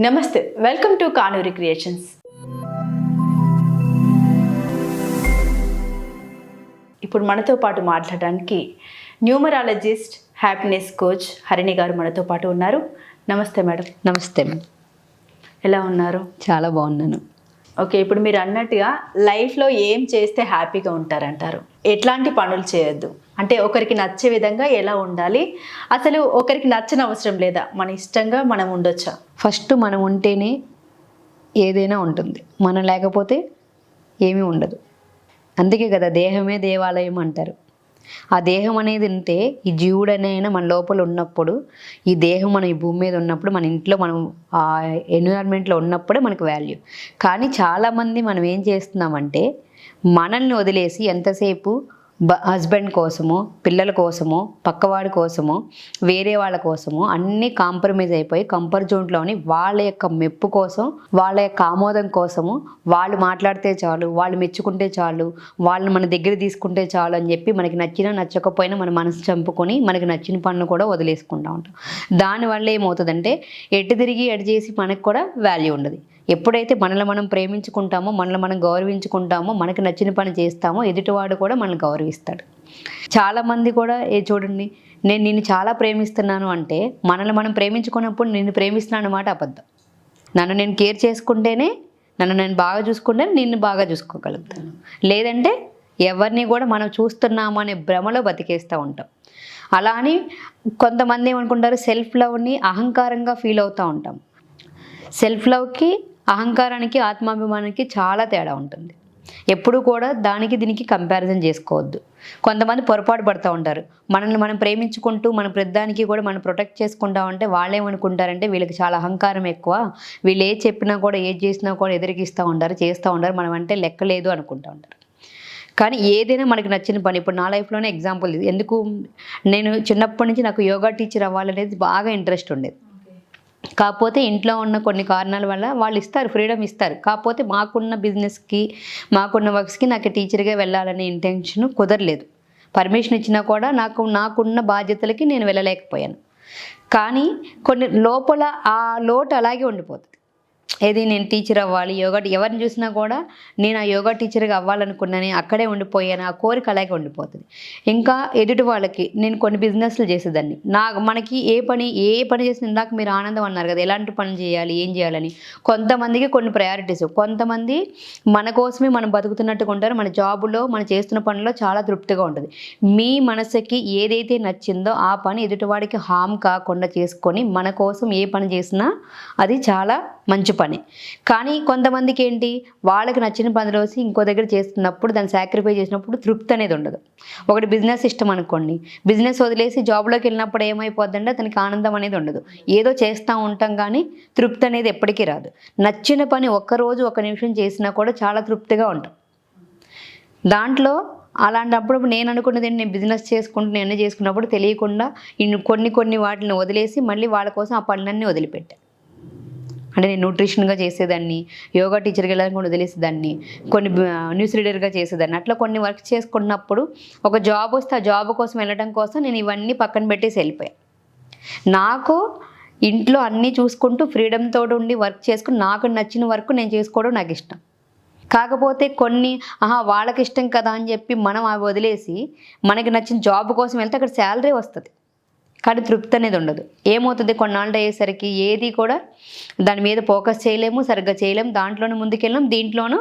నమస్తే welcome to Kanuri creations. ఇప్పుడు మనతో పాటు మాట్లాడడానికి న్యూమరాలజిస్ట్ హ్యాపీనెస్ కోచ్ హరిణి గారు మనతో పాటు ఉన్నారు. నమస్తే మేడం. నమస్తే. ఎలా ఉన్నారు? చాలా బాగున్నాను. ఓకే ఇప్పుడు మీరు అన్నట్టుగా లైఫ్లో ఏం చేస్తే హ్యాపీగా ఉంటారంటారు? ఎట్లాంటి పనులు చేయొద్దు? అంటే ఒకరికి నచ్చే విధంగా ఎలా ఉండాలి? అసలు ఒకరికి నచ్చని అవసరం లేదా? మన ఇష్టంగా మనం ఉండొచ్చా? ఫస్ట్ మనం ఉంటేనే ఏదైనా ఉంటుంది. మనం లేకపోతే ఏమీ ఉండదు. అందుకే కదా దేహమే దేవాలయం అంటారు. ఆ దేహం అనేది ఉంటే ఈ జీవుడనైనా మన లోపల ఉన్నప్పుడు ఈ దేహం మనం ఈ భూమి మీద ఉన్నప్పుడు మన ఇంట్లో మనం ఆ ఎన్విరాన్మెంట్లో ఉన్నప్పుడే మనకు వాల్యూ. కానీ చాలామంది మనం ఏం చేస్తున్నామంటే మనల్ని వదిలేసి ఎంతసేపు హస్బెండ్ కోసము పిల్లల కోసము పక్కవాడి కోసము వేరే వాళ్ళ కోసము అన్నీ కాంప్రమైజ్ అయిపోయి కంఫర్ట్ జోన్లోని వాళ్ళ యొక్క మెప్పు కోసం వాళ్ళ యొక్క ఆమోదం కోసము వాళ్ళు మాట్లాడితే చాలు వాళ్ళు మెచ్చుకుంటే చాలు వాళ్ళని మన దగ్గర తీసుకుంటే చాలు అని చెప్పి మనకి నచ్చినా నచ్చకపోయినా మన మనసు చంపుకొని మనకి నచ్చిన పనులు కూడా వదిలేసుకుంటూ ఉంటాం. దానివల్ల ఏమవుతుందంటే ఎటు తిరిగి ఎటు చేసి మనకు కూడా వాల్యూ ఉండదు. ఎప్పుడైతే మనల్ని మనం ప్రేమించుకుంటామో మనల్ని మనం గౌరవించుకుంటామో మనకి నచ్చిన పని చేస్తామో ఎదుటివాడు కూడా మనల్ని గౌరవిస్తాడు. చాలామంది కూడా ఏ చూడండి నేను నిన్ను చాలా ప్రేమిస్తున్నాను అంటే మనల్ని మనం ప్రేమించుకున్నప్పుడు నిన్ను ప్రేమిస్తున్నాను అన్నమాట అబద్ధం. నన్ను నేను కేర్ చేసుకుంటేనే నన్ను నేను బాగా చూసుకుంటే నిన్ను బాగా చూసుకోగలుగుతాను. లేదంటే ఎవరిని కూడా మనం చూస్తున్నాము అనే భ్రమలో బతికేస్తూ ఉంటాం. అలా అని కొంతమంది ఏమనుకుంటారు సెల్ఫ్ లవ్ని అహంకారంగా ఫీల్ అవుతూ ఉంటాం. సెల్ఫ్ లవ్కి అహంకారానికి ఆత్మాభిమానానికి చాలా తేడా ఉంటుంది. ఎప్పుడు కూడా దానికి దీనికి కంపారిజన్ చేసుకోవద్దు. కొంతమంది పొరపాటు పడుతూ ఉంటారు. మనల్ని మనం ప్రేమించుకుంటూ మన ప్రతిదానికి కూడా మనం ప్రొటెక్ట్ చేసుకుంటా ఉంటే వాళ్ళేమనుకుంటారంటే వీళ్ళకి చాలా అహంకారం ఎక్కువ. వీళ్ళు ఏది చెప్పినా కూడా ఏది చేసినా కూడా ఎదిరిగిస్తూ ఉంటారు చేస్తూ ఉంటారు. మనం అంటే లెక్కలేదు అనుకుంటూ ఉంటారు. కానీ ఏదైనా మనకి నచ్చిన పని ఇప్పుడు నా లైఫ్లోనే ఎగ్జాంపుల్ ఇది. ఎందుకు? నేను చిన్నప్పటి నుంచి నాకు యోగా టీచర్ అవ్వాలనేది బాగా ఇంట్రెస్ట్ ఉండేది. కాకపోతే ఇంట్లో ఉన్న కొన్ని కారణాల వల్ల వాళ్ళు ఇస్తారు ఫ్రీడమ్ ఇస్తారు. కాకపోతే మాకున్న బిజినెస్కి మాకున్న వర్క్స్కి నాకు టీచర్గా వెళ్ళాలనే ఇంటెన్షన్ కుదరలేదు. పర్మిషన్ ఇచ్చినా కూడా నాకు నాకున్న బాధ్యతలకి నేను వెళ్ళలేకపోయాను. కానీ కొన్ని లోపల ఆ లోటు అలాగే ఉండిపోతుంది. ఏది నేను టీచర్ అవ్వాలి? యోగా ఎవరిని చూసినా కూడా నేను ఆ యోగా టీచర్గా అవ్వాలనుకున్నాను అక్కడే ఉండిపోయాను ఆ కోరిక అలాగే ఉండిపోతుంది. ఇంకా ఎదుటి వాళ్ళకి నేను కొన్ని బిజినెస్లు చేసేదాన్ని. నా మనకి ఏ పని ఏ పని చేసిన ఇందాక మీరు ఆనందం అన్నారు కదా ఎలాంటి పని చేయాలి ఏం చేయాలని. కొంతమందికి కొన్ని ప్రయారిటీస్ కొంతమంది మన కోసమే మనం బతుకుతున్నట్టుగా ఉంటారు మన జాబులో మనం చేస్తున్న పనిలో చాలా తృప్తిగా ఉంటుంది. మీ మనసుకి ఏదైతే నచ్చిందో ఆ పని ఎదుటివాడికి హామ్ కాకుండా చేసుకొని మన కోసం ఏ పని చేసినా అది చాలా మంచి పని. కానీ కొంతమందికి ఏంటి వాళ్ళకి నచ్చిన పని రోజు ఇంకో దగ్గర చేస్తున్నప్పుడు దాన్ని సాక్రిఫై చేసినప్పుడు తృప్తి అనేది ఉండదు. ఒకటి బిజినెస్ ఇష్టం అనుకోండి. బిజినెస్ వదిలేసి జాబ్లోకి వెళ్ళినప్పుడు ఏమైపోద్దంటే దానికి ఆనందం అనేది ఉండదు. ఏదో చేస్తూ ఉంటాం కానీ తృప్తి అనేది ఎప్పటికీ రాదు. నచ్చిన పని ఒక్కరోజు ఒక నిమిషం చేసినా కూడా చాలా తృప్తిగా ఉంటాం. దాంట్లో అలాంటప్పుడు నేను అనుకున్నది నేను బిజినెస్ చేసుకుంటూ నేను చేసుకున్నప్పుడు తెలియకుండా కొన్ని కొన్ని వాటిని వదిలేసి మళ్ళీ వాళ్ళ కోసం ఆ పనులన్నీ వదిలిపెట్టాను అంటే నేను న్యూట్రిషన్గా చేసేదాన్ని యోగా టీచర్కి వెళ్ళడానికి కూడా వదిలేసేదాన్ని కొన్ని న్యూస్ రీడర్గా చేసేదాన్ని. అట్లా కొన్ని వర్క్ చేసుకున్నప్పుడు ఒక జాబ్ వస్తే ఆ జాబ్ కోసం వెళ్ళడం కోసం నేను ఇవన్నీ పక్కన పెట్టేసి వెళ్ళిపోయాను నాకు ఇంట్లో అన్నీ చూసుకుంటూ ఫ్రీడమ్ తోటి ఉండి వర్క్ చేసుకుని నాకు నచ్చిన వర్క్ నేను చేసుకోవడం నాకు ఇష్టం. కాకపోతే కొన్ని ఆహా వాళ్ళకి ఇష్టం కదా అని చెప్పి మనం అవి వదిలేసి మనకి నచ్చిన జాబ్ కోసం వెళ్తే అక్కడ శాలరీ వస్తుంది. కానీ తృప్తి అనేది ఉండదు. ఏమవుతుంది? కొన్నాళ్ళు అయ్యేసరికి ఏది కూడా దాని మీద ఫోకస్ చేయలేము సరిగ్గా చేయలేము. దాంట్లోనే ముందుకెళ్ళాం దీంట్లోనూ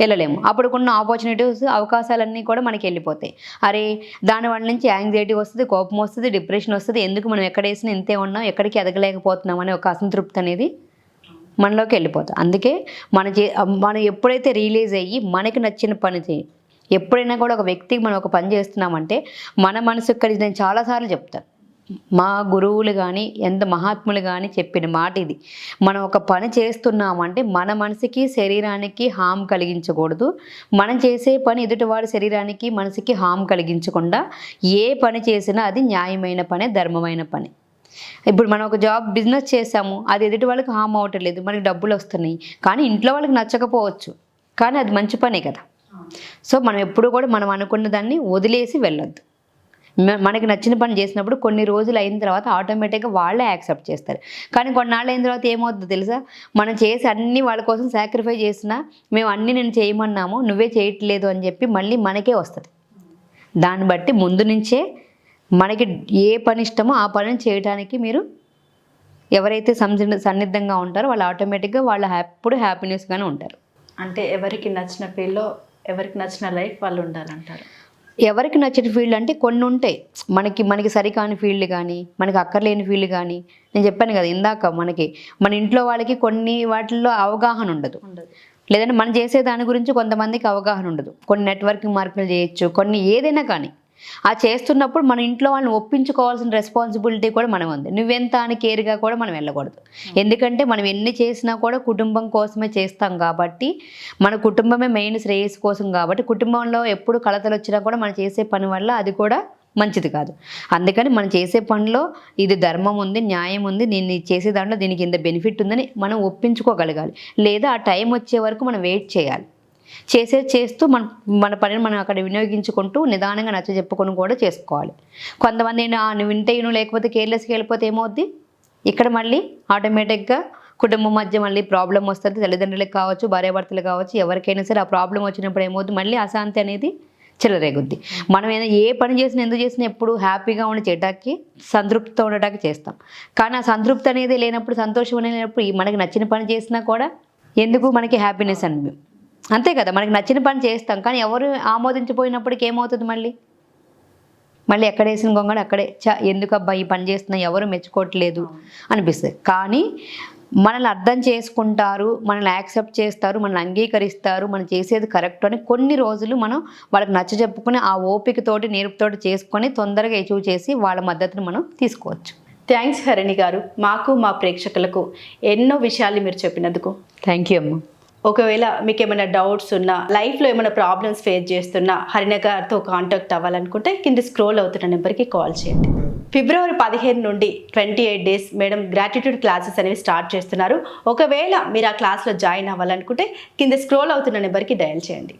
వెళ్ళలేము. అప్పుడుకున్న ఆపర్చునిటీస్ అవకాశాలన్నీ కూడా మనకి వెళ్ళిపోతాయి. అరే దానివల్ల నుంచి యాంగ్జైటీ వస్తుంది కోపం వస్తుంది డిప్రెషన్ వస్తుంది. ఎందుకు మనం ఎక్కడ వేసినా ఇంతే ఉన్నాం ఎక్కడికి ఎదగలేకపోతున్నాం అనే ఒక అసంతృప్తి అనేది మనలోకి వెళ్ళిపోతాం అందుకే మన చే మనం ఎప్పుడైతే రిలీజ్ అయ్యి మనకి నచ్చిన పని చేయి ఎప్పుడైనా కూడా ఒక వ్యక్తికి మనం ఒక పని చేస్తున్నామంటే మన మనసు కలిసి నేను చాలాసార్లు చెప్తాను. మా గురువులు కానీ ఎంత మహాత్ములు కానీ చెప్పిన మాట ఇది. మనం ఒక పని చేస్తున్నామంటే మన మనసుకి శరీరానికి హామ్ కలిగించకూడదు. మనం చేసే పని ఎదుటివాడి శరీరానికి మనసుకి హామ్ కలిగించకుండా ఏ పని చేసినా అది న్యాయమైన పనే ధర్మమైన పని. ఇప్పుడు మనం ఒక జాబ్ బిజినెస్ చేసాము అది ఎదుటి వాళ్ళకి హామ్ అవటం లేదు మనకి డబ్బులు వస్తున్నాయి. కానీ ఇంట్లో వాళ్ళకి నచ్చకపోవచ్చు. కానీ అది మంచి పనే కదా. సో మనం ఎప్పుడు కూడా మనం అనుకున్న దాన్ని వదిలేసి వెళ్ళొద్దు. మనకి నచ్చిన పని చేసినప్పుడు కొన్ని రోజులు అయిన తర్వాత ఆటోమేటిక్గా వాళ్ళే యాక్సెప్ట్ చేస్తారు. కానీ కొన్నాళ్ళు అయిన తర్వాత ఏమవుతుందో తెలుసా? మనం చేసి అన్ని వాళ్ళ కోసం సాక్రిఫై చేసినా మేము అన్నీ నేను చేయమన్నాము నువ్వే చేయట్లేదు అని చెప్పి మళ్ళీ మనకే వస్తుంది. దాన్ని బట్టి ముందు నుంచే మనకి ఏ పని ఇష్టమో ఆ పనిని చేయడానికి మీరు ఎవరైతే సంసి సన్నిద్ధంగా ఉంటారో వాళ్ళు ఆటోమేటిక్గా వాళ్ళు ఎప్పుడు హ్యాపీనెస్గానే ఉంటారు. అంటే ఎవరికి నచ్చిన పేర్లో ఎవరికి నచ్చిన లైఫ్ వాళ్ళు ఉండాలంటారు. ఎవరికి నచ్చిన ఫీల్డ్ అంటే కొన్ని ఉంటాయి మనకి మనకి సరికాని ఫీల్డ్ కానీ మనకి అక్కర్లేని ఫీల్డ్ కానీ నేను చెప్పాను కదా ఇందాక మనకి మన ఇంట్లో వాళ్ళకి కొన్ని వాటిల్లో అవగాహన ఉండదు. లేదంటే మనం చేసే దాని గురించి కొంతమందికి అవగాహన ఉండదు. కొన్ని నెట్వర్కింగ్ మార్కులు చేయొచ్చు కొన్ని ఏదైనా కానీ. ఆ చేస్తున్నప్పుడు మన ఇంట్లో వాళ్ళని ఒప్పించుకోవాల్సిన రెస్పాన్సిబిలిటీ కూడా మనం ఉంది. నువ్వెంత అని కేర్గా కూడా మనం వెళ్ళకూడదు. ఎందుకంటే మనం ఎన్ని చేసినా కూడా కుటుంబం కోసమే చేస్తాం కాబట్టి మన కుటుంబమే మెయిన్ శ్రేయస్సు కోసం కాబట్టి కుటుంబంలో ఎప్పుడు కలతలు వచ్చినా కూడా మనం చేసే పని వల్ల అది కూడా మంచిది కాదు. అందుకని మనం చేసే పనిలో ఇది ధర్మం ఉంది న్యాయం ఉంది నేను చేసే దాంట్లో దీనికి ఇంత బెనిఫిట్ ఉందని మనం ఒప్పించుకోగలగాలి. లేదా ఆ టైం వచ్చే వరకు మనం వెయిట్ చేయాలి. చేసే చేస్తూ మన మన పనిని మనం అక్కడ వినియోగించుకుంటూ నిదానంగా నచ్చ చెప్పుకొని కూడా చేసుకోవాలి. కొంతమంది నేను వింటే ఇను లేకపోతే కేర్లెస్గా వెళ్ళిపోతే ఏమవుద్ది? ఇక్కడ మళ్ళీ ఆటోమేటిక్గా కుటుంబం మధ్య మళ్ళీ ప్రాబ్లం వస్తుంది. తల్లిదండ్రులకు కావచ్చు భార్యాభర్తలు కావచ్చు ఎవరికైనా సరే ఆ ప్రాబ్లం వచ్చినప్పుడు ఏమవుద్ది? మళ్ళీ అశాంతి అనేది చెలరేగుద్ది. మనం ఏదైనా ఏ పని చేసినా ఎందుకు చేసినా ఎప్పుడు హ్యాపీగా ఉండి చేయటానికి సంతృప్తితో ఉండటానికి చేస్తాం. కానీ ఆ సంతృప్తి అనేది లేనప్పుడు సంతోషం అనేది లేనప్పుడు మనకి నచ్చిన పని చేసినా కూడా ఎందుకు మనకి హ్యాపీనెస్ అని అంతే కదా మనకి నచ్చిన పని చేస్తాం కానీ ఎవరు ఆమోదించపోయినప్పటికి ఏమవుతుంది మళ్ళీ? మళ్ళీ ఎక్కడ వేసిన గొంగడు అక్కడే చ ఎందుకు అబ్బా ఈ పని చేస్తున్నా ఎవరు మెచ్చుకోవట్లేదు అనిపిస్తుంది. కానీ మనల్ని అర్థం చేసుకుంటారు మనల్ని యాక్సెప్ట్ చేస్తారు మనల్ని అంగీకరిస్తారు మనం చేసేది కరెక్ట్ అని కొన్ని రోజులు మనం వాళ్ళకి నచ్చ చెప్పుకొని ఆ ఓపికతోటి నేర్పుతోటి చేసుకొని తొందరగా ఎచీవ్ చేసి వాళ్ళ మద్దతును మనం తీసుకోవచ్చు. థ్యాంక్స్ హరిణి గారు మాకు మా ప్రేక్షకులకు ఎన్నో విషయాలు మీరు చెప్పినందుకు. థ్యాంక్ యూ అమ్మ. ఒకవేళ మీకు ఏమైనా డౌట్స్ ఉన్నా లైఫ్లో ఏమైనా ప్రాబ్లమ్స్ ఫేస్ చేస్తున్నా హరిణ గారితో కాంటాక్ట్ అవ్వాలనుకుంటే కింద స్క్రోల్ అవుతున్న నెంబర్కి కాల్ చేయండి. ఫిబ్రవరి పదిహేను నుండి twenty eight days madam gratitude classes అనేవి స్టార్ట్ చేస్తున్నారు. ఒకవేళ మీరు ఆ క్లాస్లో జాయిన్ అవ్వాలనుకుంటే కింద స్క్రోల్ అవుతున్న నెంబర్కి డయల్ చేయండి.